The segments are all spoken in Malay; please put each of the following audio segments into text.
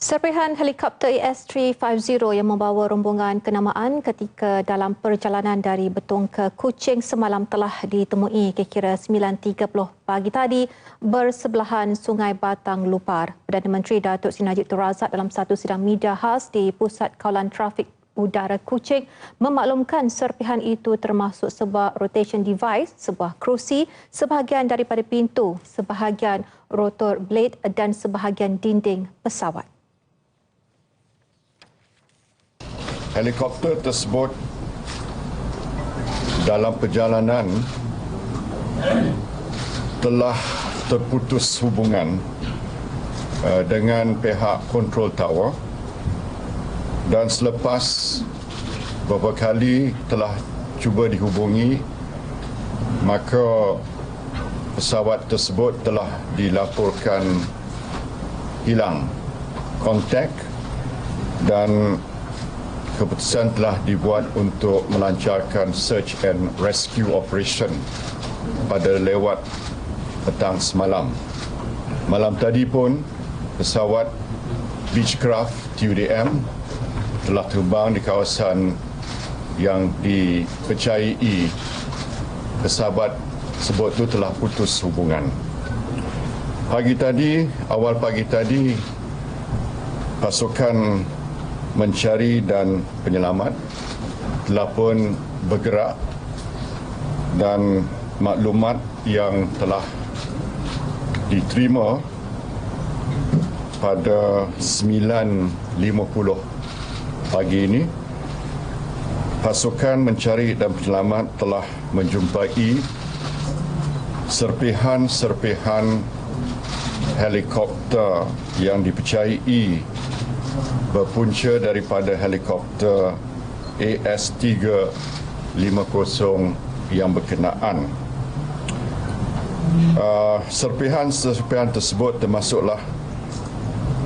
Serpihan helikopter AS350 yang membawa rombongan kenamaan ketika dalam perjalanan dari Betong ke Kuching semalam telah ditemui kira-kira 9.30 pagi tadi bersebelahan Sungai Batang Lupar. Perdana Menteri Datuk Tun Razak dalam satu sidang media khas di Pusat Kawalan Trafik Udara Kuching memaklumkan serpihan itu termasuk sebuah rotation device, sebuah kerusi, sebahagian daripada pintu, sebahagian rotor blade dan sebahagian dinding pesawat. Helikopter tersebut dalam perjalanan telah terputus hubungan uh, dengan pihak control tower. Dan selepas beberapa kali telah cuba dihubungi maka pesawat tersebut telah dilaporkan hilang kontak dan keputusan telah dibuat untuk melancarkan search and rescue operation pada lewat petang semalam. Malam tadi pun pesawat Beechcraft TUDM telah terbang di kawasan yang dipercayai pesawat sebut itu telah putus hubungan. Pagi tadi, awal pagi tadi, pasukan mencari dan penyelamat telah pun bergerak dan maklumat yang telah diterima pada 9.50 pagi ini. Pasukan mencari dan penyelamat telah menjumpai serpihan-serpihan helikopter yang dipercayai berpunca daripada helikopter AS-350 yang berkenaan. Uh, serpihan-serpihan tersebut termasuklah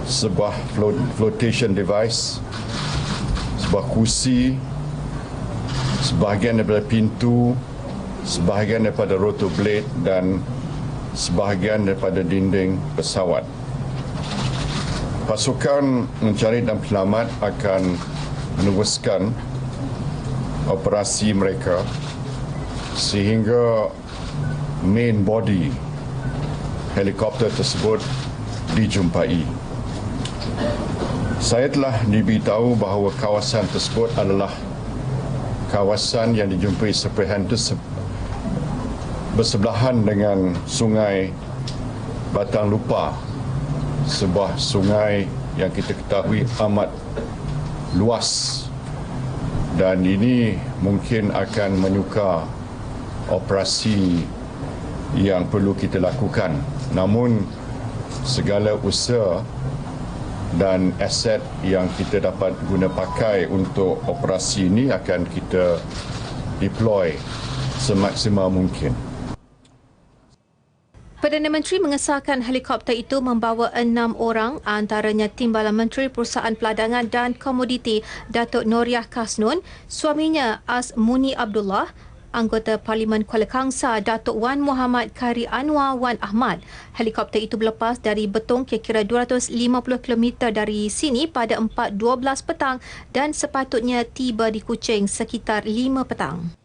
sebuah flotation device, sebuah kursi, sebahagian daripada pintu, sebahagian daripada rotor blade dan sebahagian daripada dinding pesawat pasukan mencari dan penyelamat akan meneruskan operasi mereka sehingga main body helikopter tersebut dijumpai. Saya telah diberitahu bahawa kawasan tersebut adalah kawasan yang dijumpai serpihan itu bersebelahan dengan sungai Batang Lupa sebuah sungai yang kita ketahui amat luas dan ini mungkin akan menyuka operasi yang perlu kita lakukan namun segala usaha dan aset yang kita dapat guna pakai untuk operasi ini akan kita deploy semaksimal mungkin. Perdana Menteri mengesahkan helikopter itu membawa enam orang antaranya Timbalan Menteri Perusahaan Peladangan dan Komoditi Datuk Noriah Kasnun, suaminya As Muni Abdullah, anggota Parlimen Kuala Kangsar Datuk Wan Muhammad Kari Anwar Wan Ahmad. Helikopter itu berlepas dari Betong kira-kira 250 km dari sini pada 4.12 petang dan sepatutnya tiba di Kuching sekitar 5 petang.